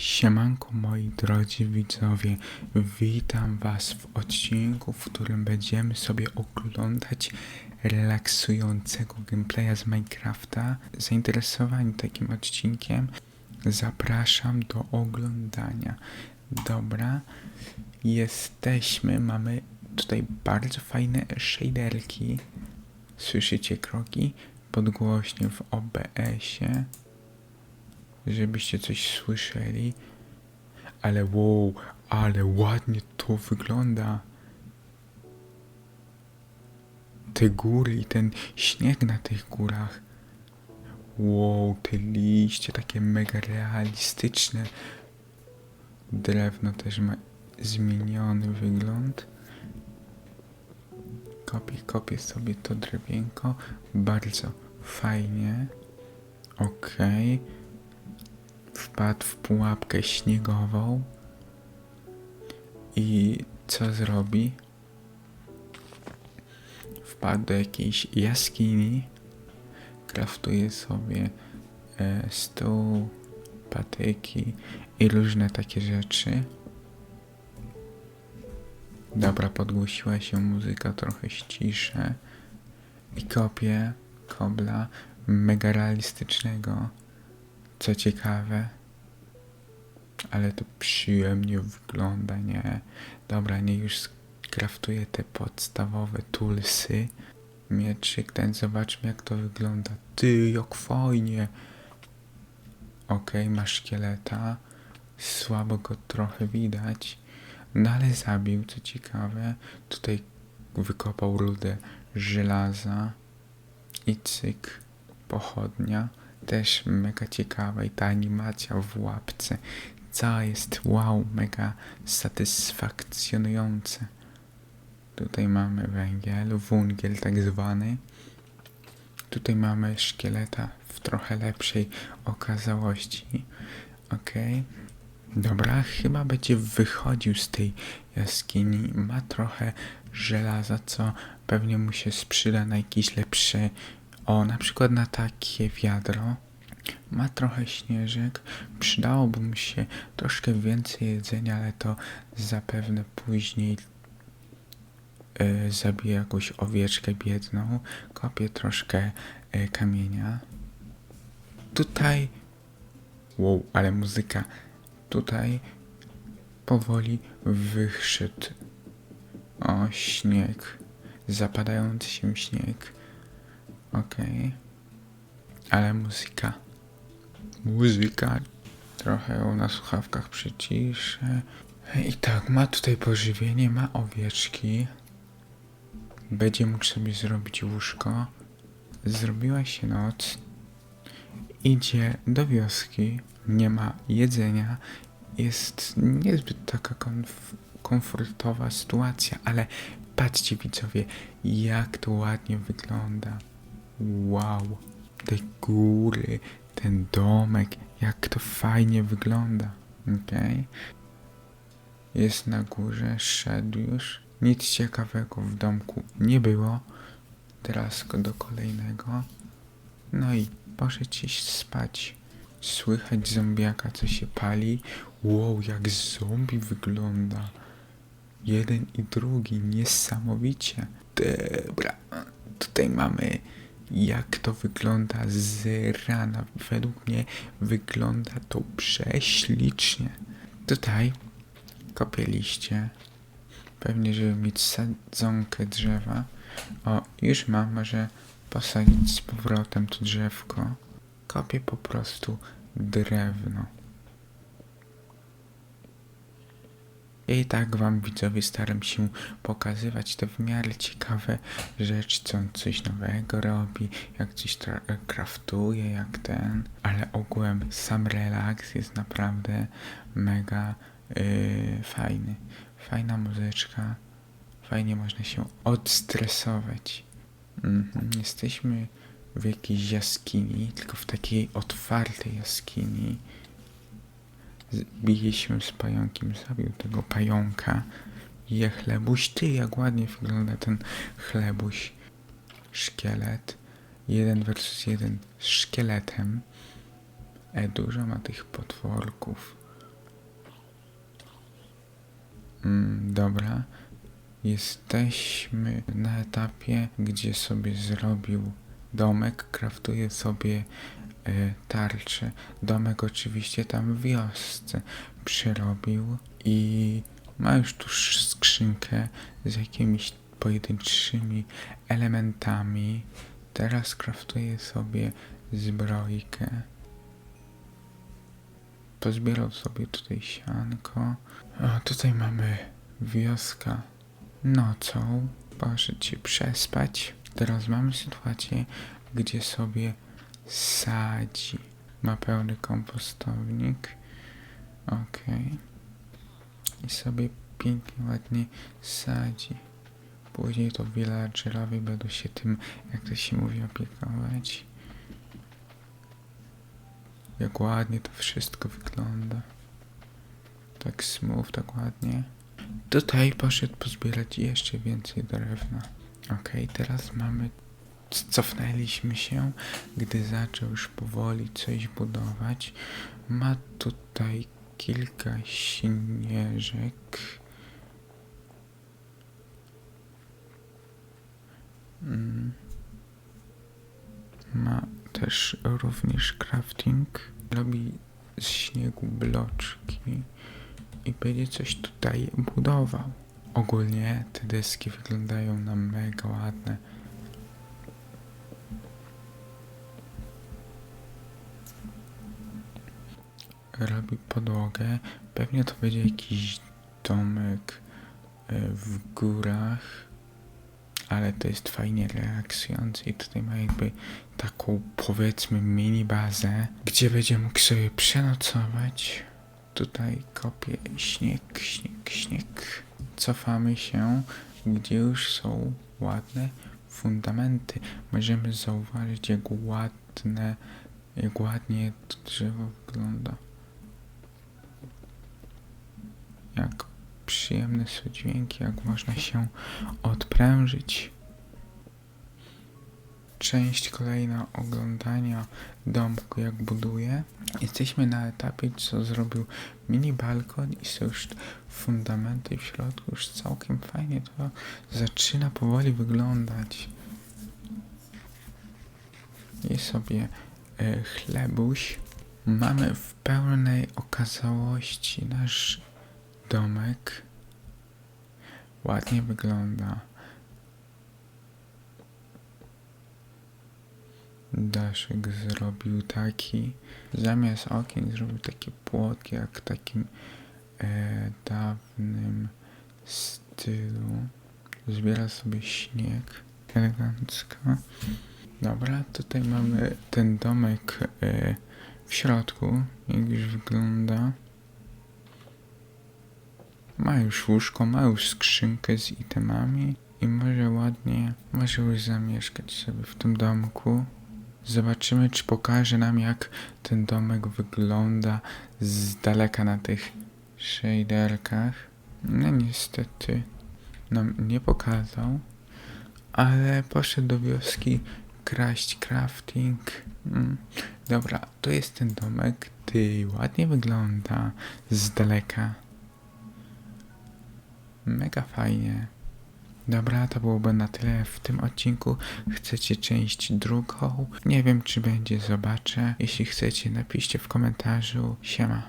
Siemanko moi drodzy widzowie, witam was w odcinku, w którym będziemy sobie oglądać relaksującego gameplaya z Minecrafta. Zainteresowani takim odcinkiem zapraszam do oglądania. Dobra, jesteśmy, mamy tutaj bardzo fajne shaderki. Słyszycie kroki? Podgłośnie w OBS-ie żebyście coś słyszeli. Ale wow, ale ładnie to wygląda. Te góry i ten śnieg na tych górach. Wow, te liście takie mega realistyczne. Drewno też ma zmieniony wygląd. Kopię, kopię sobie to drewienko. Bardzo fajnie. Okej wpadł w pułapkę śniegową i co zrobi? Wpadł do jakiejś jaskini, kraftuje sobie e, stół, patyki i różne takie rzeczy. Dobra, podgłosiła się muzyka, trochę ściszę i kopie kobla mega realistycznego co ciekawe, ale to przyjemnie wygląda, nie? Dobra, nie już skraftuję te podstawowe toolsy. Mieczyk ten, zobaczmy jak to wygląda. Ty, jak fajnie! Okej, okay, ma szkieleta. Słabo go trochę widać. No ale zabił, co ciekawe. Tutaj wykopał rudę żelaza. I cyk, pochodnia też mega ciekawa i ta animacja w łapce. Co jest wow, mega satysfakcjonujące. Tutaj mamy węgiel, wungiel tak zwany. Tutaj mamy szkieleta w trochę lepszej okazałości. Ok. Dobra, chyba będzie wychodził z tej jaskini. Ma trochę żelaza, co pewnie mu się sprzyda na jakieś lepsze o, na przykład na takie wiadro ma trochę śnieżek. Przydałoby mu się troszkę więcej jedzenia, ale to zapewne później yy, zabiję jakąś owieczkę biedną. Kopię troszkę yy, kamienia. Tutaj. Wow, ale muzyka. Tutaj powoli wyszedł. O, śnieg. Zapadający się śnieg. Okej. Okay. Ale muzyka. Muzyka. Trochę na słuchawkach przyciszę. I tak, ma tutaj pożywienie, ma owieczki. Będzie mógł sobie zrobić łóżko. Zrobiła się noc. Idzie do wioski. Nie ma jedzenia. Jest niezbyt taka komf komfortowa sytuacja, ale patrzcie widzowie, jak to ładnie wygląda. Wow, te góry, ten domek, jak to fajnie wygląda. Okay? Jest na górze, szedł już. Nic ciekawego w domku nie było. Teraz do kolejnego. No i poszedł się spać. Słychać zombiaka, co się pali. Wow, jak zombie wygląda. Jeden i drugi, niesamowicie. Dobra, tutaj mamy jak to wygląda z rana. Według mnie wygląda to prześlicznie. Tutaj kopię liście. Pewnie, żeby mieć sadzonkę drzewa. O, już mam, może posadzić z powrotem to drzewko. Kopię po prostu drewno. I tak wam widzowie staram się pokazywać te w miarę ciekawe rzeczy, co on coś nowego robi, jak coś kraftuje, jak ten. Ale ogółem sam relaks jest naprawdę mega yy, fajny. Fajna muzyczka, fajnie można się odstresować. Mhm. Jesteśmy w jakiejś jaskini, tylko w takiej otwartej jaskini bije się z pająkiem, zabił tego pająka, je chlebuś, ty jak ładnie wygląda ten chlebuś, szkielet, jeden versus jeden. Z szkieletem, e, dużo ma tych potworków. Mm, dobra, jesteśmy na etapie, gdzie sobie zrobił domek, kraftuje sobie e, tarczę. Domek oczywiście tam w wiosce przyrobił i ma już tu skrzynkę z jakimiś pojedynczymi elementami. Teraz kraftuje sobie zbrojkę. Pozbierał sobie tutaj sianko. O, tutaj mamy wioska nocą. Poszedł się przespać. Teraz mamy sytuację, gdzie sobie sadzi. Ma pełny kompostownik. Okej. I sobie pięknie, ładnie sadzi. Później to villagerowie będą się tym, jak to się mówi, opiekować. Jak ładnie to wszystko wygląda. Tak smooth, tak ładnie. Tutaj poszedł pozbierać jeszcze więcej drewna. Okej, teraz mamy. Cofnęliśmy się, gdy zaczął już powoli coś budować. Ma tutaj kilka śnieżek. Mm. Ma też również crafting. Robi z śniegu bloczki i będzie coś tutaj budował. Ogólnie te deski wyglądają na mega ładne. Robi podłogę. Pewnie to będzie jakiś domek e, w górach, ale to jest fajnie relaksujące i tutaj ma jakby taką powiedzmy mini bazę, gdzie będzie mógł sobie przenocować. Tutaj kopie śnieg, śnieg, śnieg. Cofamy się, gdzie już są ładne fundamenty. Możemy zauważyć, jak ładne, jak ładnie to drzewo wygląda. Jak przyjemne są dźwięki, jak można się odprężyć. Część kolejna oglądania domku, jak buduje. Jesteśmy na etapie, co zrobił mini balkon i są już fundamenty w środku. Już całkiem fajnie to zaczyna powoli wyglądać. I sobie e, chlebuś. Mamy w pełnej okazałości nasz domek. Ładnie wygląda. Daszek zrobił taki. Zamiast okien zrobił takie płotki, jak w takim e, dawnym stylu. Zbiera sobie śnieg elegancko. Dobra, tutaj mamy ten domek e, w środku, jak już wygląda. Ma już łóżko, ma już skrzynkę z itemami i może ładnie, może już zamieszkać sobie w tym domku. Zobaczymy, czy pokaże nam, jak ten domek wygląda z daleka na tych shaderkach. No niestety nam nie pokazał, ale poszedł do wioski kraść crafting. Mm. Dobra, to jest ten domek. Ty ładnie wygląda z daleka. Mega fajnie. Dobra, to byłoby na tyle w tym odcinku. Chcecie część drugą? Nie wiem, czy będzie, zobaczę. Jeśli chcecie, napiszcie w komentarzu. Siema.